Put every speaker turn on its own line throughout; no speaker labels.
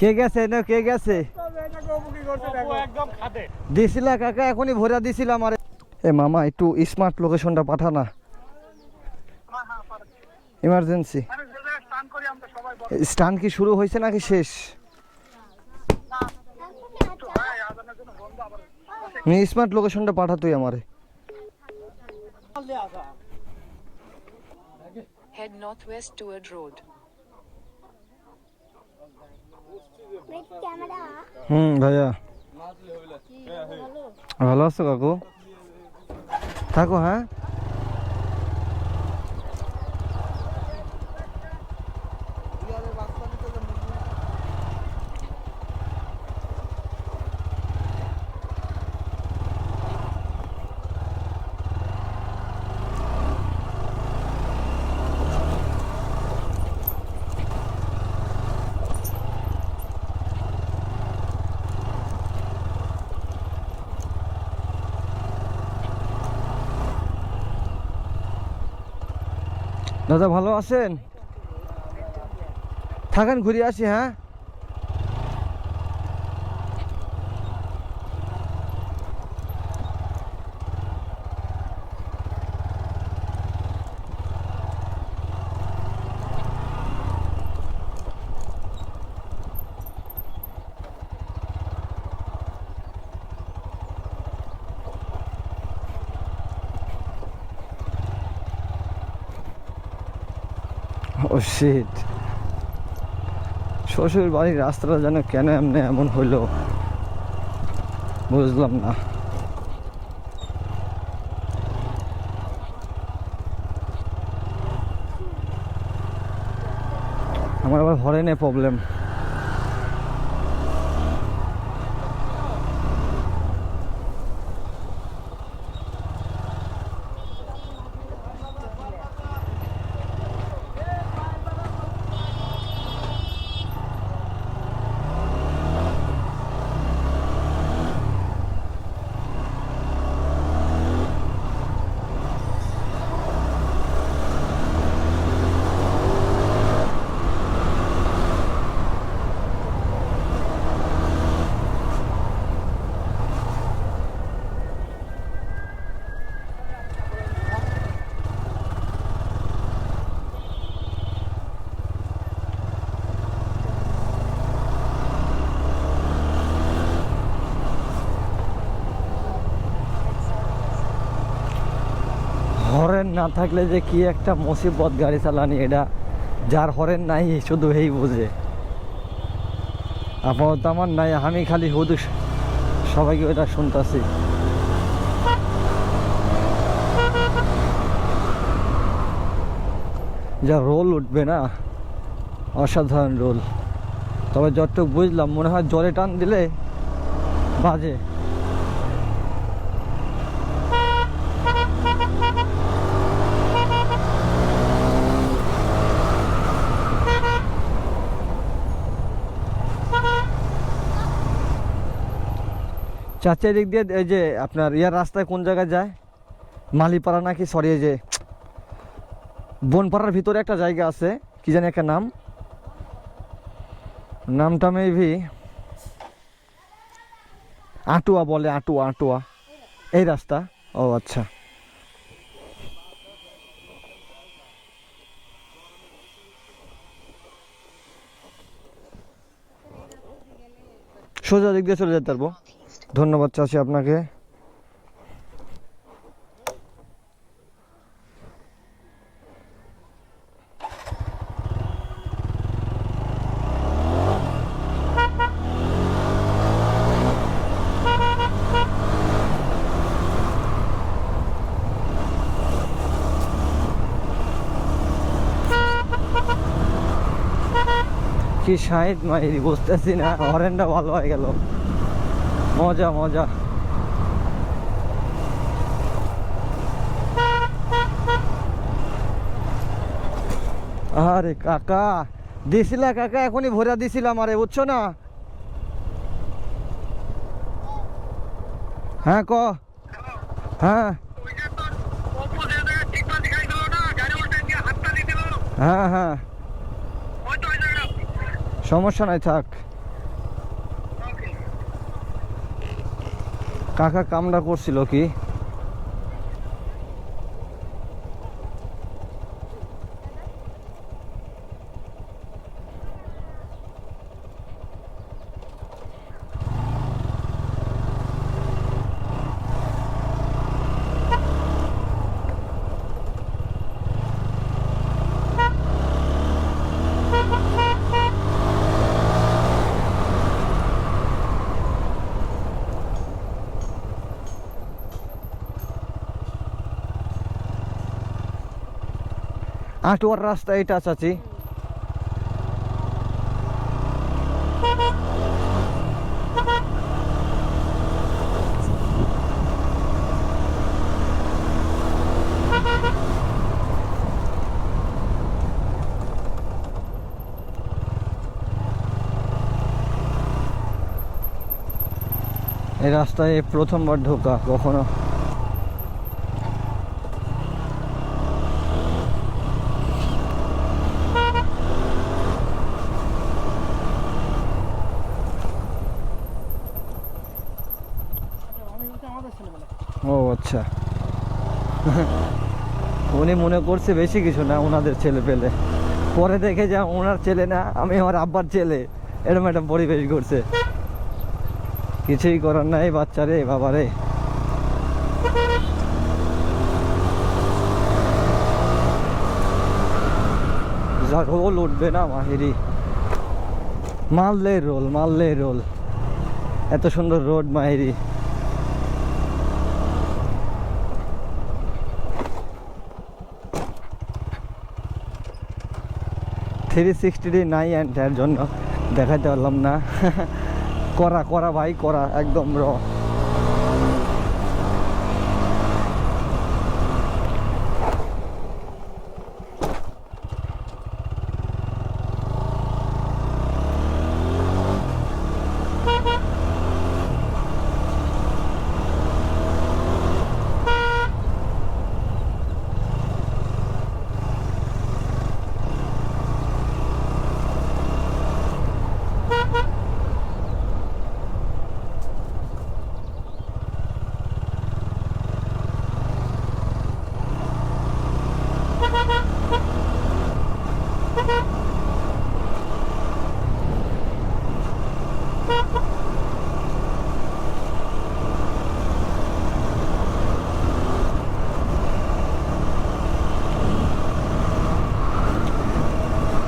কে গেছে? না কে গেছে?
একদম
দিছিলা কাকা এখনই ভরা দিছিলাম আরে এ মামা একটু স্মার্ট লোকেশনটা পাঠানা। ইমার্জেন্সি
স্নান করি
স্টান কি শুরু হয়েছে নাকি শেষ? স্মার্ট লোকেশনটা পাঠা তুই আমারে।
Head northwest toward road.
হুম ভাইয়া। ভালো আছো কাকু? থাকো হ্যাঁ? দাদা ভালো আছেন? থাকেন ঘুরে আসি হ্যাঁ? ও শিট শ্বশুর বাড়ির রাস্তাটা যেন কেন এমনি এমন হইল? বুঝলাম না। আমার আবার হরেনে প্রবলেম হরেন না থাকলে যে কি একটা মুসিবত গাড়ি চালানি, এটা যার হরেন নাই, শুধু এই বোঝে। আপাতত আমার নাই, আমি খালি শুধু সবাইকে এটা শুনতাছি। যা রোল উঠবে না? অসাধারণ রোল। তবে যতটুকু বুঝলাম, মনে হয় জলে টান দিলে বাজে। চাচা দিক দিয়ে, এই যে আপনার ইয়ার রাস্তায় কোন জায়গায় যায়? মালিপাড়া নাকি? সরি যে বনপাড়ার ভিতরে একটা জায়গা আছে, কি জানি একটা নাম। নামটা মেবি আটুয়া বলে, আটুয়া আটুয়া। এই রাস্তা? ও আচ্ছা। সোজা দিক দিয়ে চলে যেতে পারব। ধন্যবাদ চাষি আপনাকে। কি সাইড মাইরি বুঝতেছি না। হরেনটা ভালো হয়ে গেল। মজা মজা। আরে কাকা, দিছিলা কাকা, এখনই ভরা দিছিলাম আরে বুঝছ না? হ্যাঁ ক? হ্যাঁ। হ্যাঁ হ্যাঁ। সমস্যা নাই, থাক। কাকা কামড়া করছিল কি? আটোয়ার রাস্তা এটা চাচি। এই রাস্তায় প্রথমবার ঢোকা কখনো। ও আচ্ছা। উনি মনে করছে বেশি কিছু না ওনাদের ছেলে পেলে। পরে দেখে যা ওনার ছেলে না, আমি আমার আব্বার ছেলে। এরকম একটা পরিবেশ করছে কিছুই করার নাই বাচ্চারে বাবারে যা রোল উঠবে না মাহিরি। মারলে রোল মারলে রোল। এত সুন্দর রোড মাহিরি। থ্রি সিক্সটি নাই অ্যান্ড জন্য দেখাতে পারলাম না। করা করা ভাই করা একদম র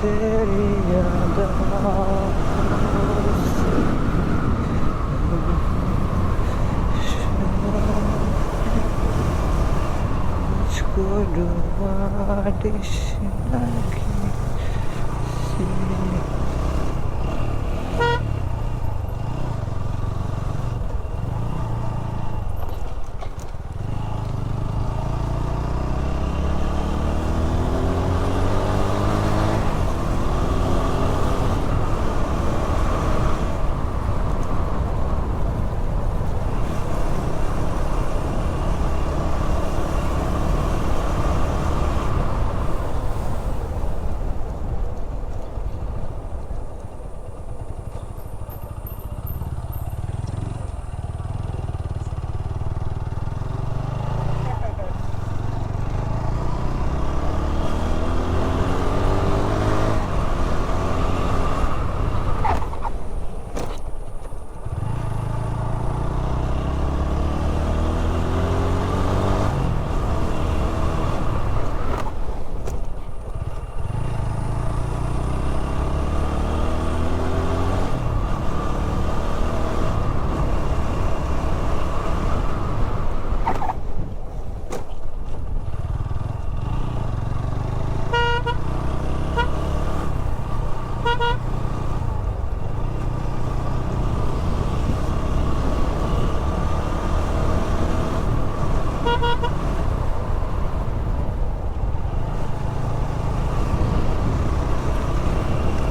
Good, what is life?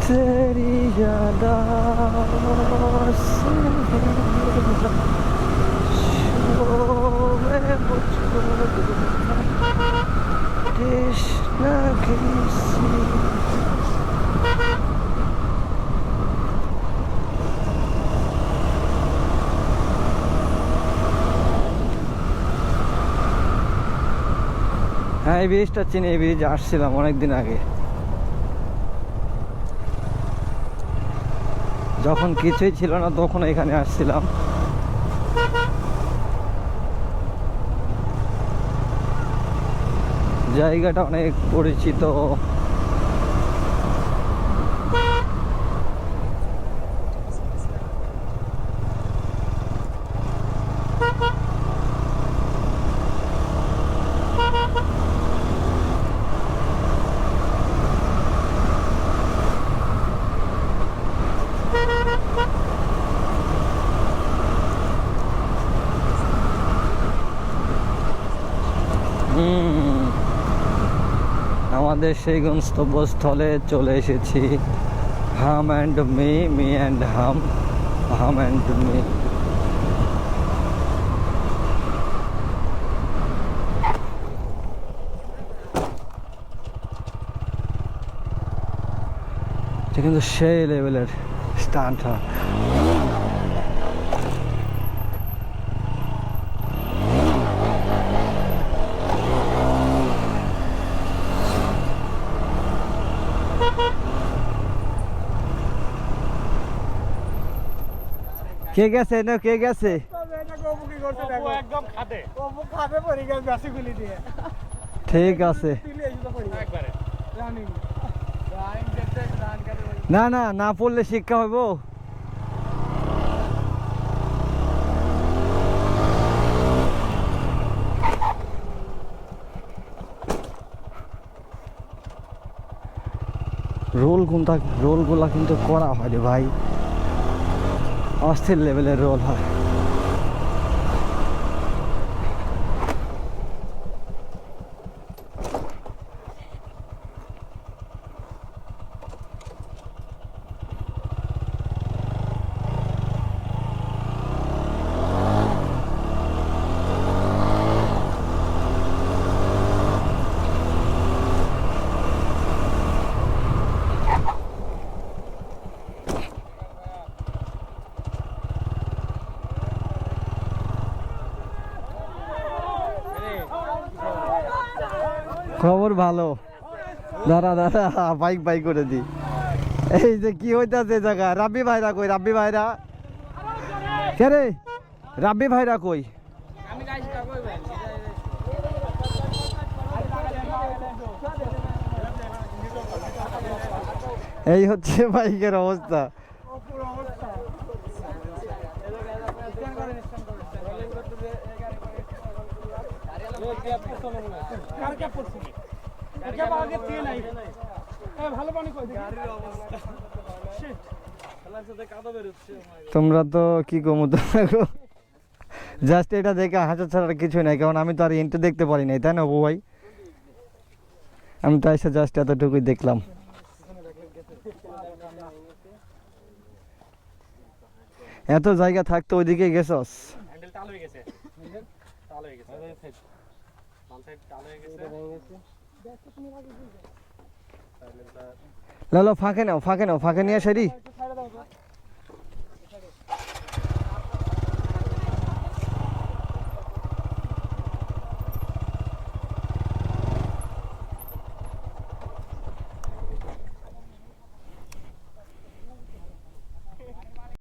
seria da Krishna Krishna হ্যাঁ এই ব্রিজটা চিনি এই ব্রিজ আসছিলাম অনেক দিন আগে। যখন কিছুই ছিল না তখন এখানে আসছিলাম। জায়গাটা অনেক পরিচিত। আমাদের সেই গন্তব্যস্থলে চলে এসেছি। হাম অ্যান্ড মি মি অ্যান্ড হাম হাম অ্যান্ড মি। কিন্তু সেই লেভেলের স্টান্ট কে গেছে? না, কে গেছে?
গুলি
ঠিক আছে। না না না পড়লে শিক্ষা হইব। রোল রোলগুলা কিন্তু করা হয় রে ভাই অস্থির লেভেলের রোল হয় খবর ভালো। দাঁড়া দাঁড়া বাইক বাইক করে দি। এই যে কি হইতাছে জায়গা? রাব্বি ভাইরা কই? রাব্বি ভাইরা? কে রে? রাব্বি ভাইরা কই? এই হচ্ছে বাইকের অবস্থা।
কার ক্যাপ আগে দিয়ে নাই ভালো পানি কই গাড়ির অবস্থা শিট
তোমরা তো কি কমু তো জাস্ট এটা দেখে হাসা ছাড়া আর কিছুই নাই কারণ আমি তো আর ইন্টু দেখতে পারি নাই তাই না অপু ভাই? আমি তো এসে জাস্ট এতটুকুই দেখলাম। এত জায়গা থাকতো ওইদিকে গেছস?
হ্যান্ডেল টাল হয়ে গেছে। হয়ে
ফাঁকে নাও ফাঁকে নাও ফাঁকে নিয়ে সেরি